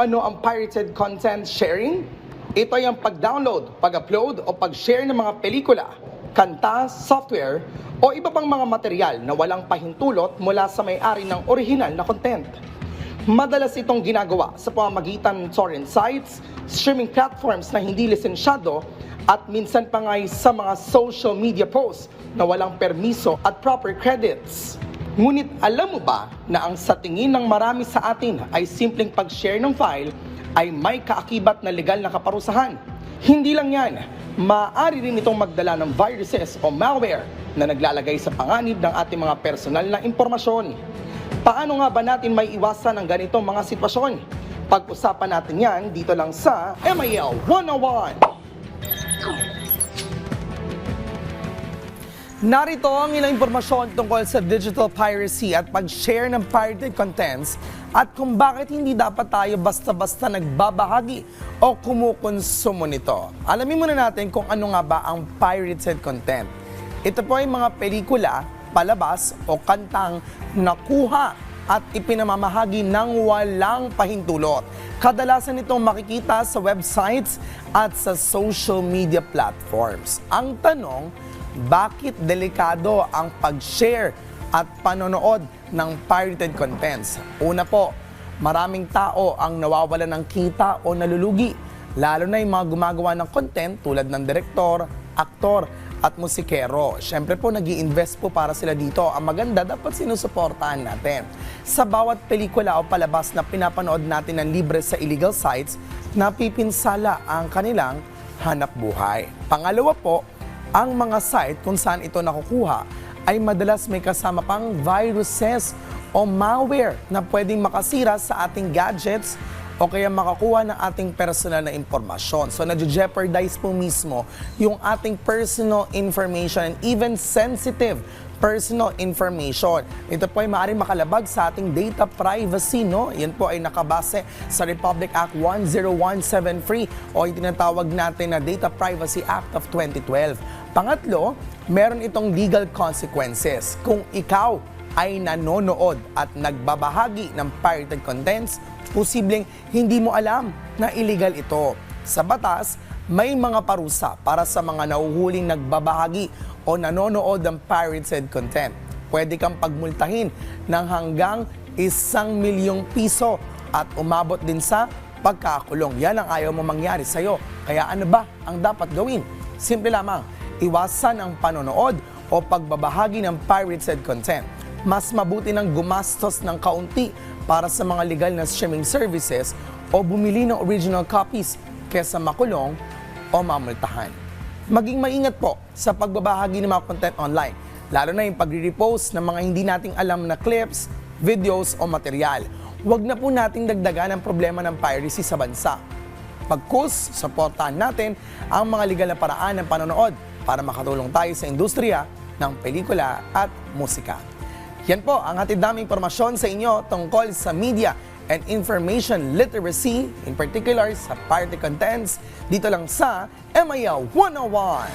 Ano ang pirated content sharing? Ito ay ang pag-download, pag-upload o pag-share ng mga pelikula, kanta, software o iba pang mga material na walang pahintulot mula sa may-ari ng original na content. Madalas itong ginagawa sa pamamagitan ng torrent sites, streaming platforms na hindi lisensyado at minsan pa nga sa mga social media posts na walang permiso at proper credits. Ngunit alam mo ba na ang sa tingin ng marami sa atin ay simpleng pag-share ng file ay may kaakibat na legal na kaparusahan? Hindi lang yan, maaari rin itong magdala ng viruses o malware na naglalagay sa panganib ng ating mga personal na impormasyon. Paano nga ba natin may iwasan ang ganitong mga sitwasyon? Pag-usapan natin yan dito lang sa MIL 101. Narito ang ilang impormasyon tungkol sa digital piracy at pag-share ng pirated contents at kung bakit hindi dapat tayo basta-basta nagbabahagi o kumukonsumo nito. Alamin muna natin kung ano nga ba ang pirated content. Ito po ay mga pelikula, palabas o kantang nakuha at ipinamamahagi ng walang pahintulot. Kadalasan itong makikita sa websites at sa social media platforms. Ang tanong, bakit delikado ang pag-share at panonood ng pirated contents? Una po, maraming tao ang nawawala ng kita o nalulugi, lalo na yung mga gumagawa ng content tulad ng direktor, aktor, at musikero. Siyempre po, nag invest po para sila dito. Ang maganda, dapat sinusuportahan natin. Sa bawat pelikula o palabas na pinapanood natin ng libre sa illegal sites, napipinsala ang kanilang hanap buhay. Pangalawa po, ang mga site kung saan ito nakukuha ay madalas may kasama pang viruses o malware na pwedeng makasira sa ating gadgets o kaya makakuha ng ating personal na impormasyon. So, na-jeopardize po mismo yung ating personal information and even sensitive personal information. Ito po ay maaaring makalabag sa ating data privacy, no? Yan po ay nakabase sa Republic Act 10173 o yung tinatawag natin na Data Privacy Act of 2012. Pangatlo, meron itong legal consequences. Kung ikaw ay nanonood at nagbabahagi ng pirated contents, posibleng hindi mo alam na illegal ito. Sa batas, may mga parusa para sa mga nauhuling nagbabahagi o nanonood ng pirated content. Pwede kang pagmultahin ng hanggang isang milyong piso at umabot din sa pagkakulong. Yan ang ayaw mo mangyari sa'yo. Kaya ano ba ang dapat gawin? Simple lamang, iwasan ang panonood o pagbabahagi ng pirated content. Mas mabuti nang gumastos ng kaunti para sa mga legal na streaming services o bumili ng original copies kesa makulong o mamultahan. Maging maingat po sa pagbabahagi ng mga content online, lalo na yung pagre-repost ng mga hindi nating alam na clips, videos o material. Huwag na po nating dagdagan ang problema ng piracy sa bansa. Pagkus, supportahan natin ang mga legal na paraan ng panonood para makatulong tayo sa industriya ng pelikula at musika. Yan po ang hatid naming impormasyon sa inyo tungkol sa media and information literacy, in particular sa party contents, dito lang sa MIL 101.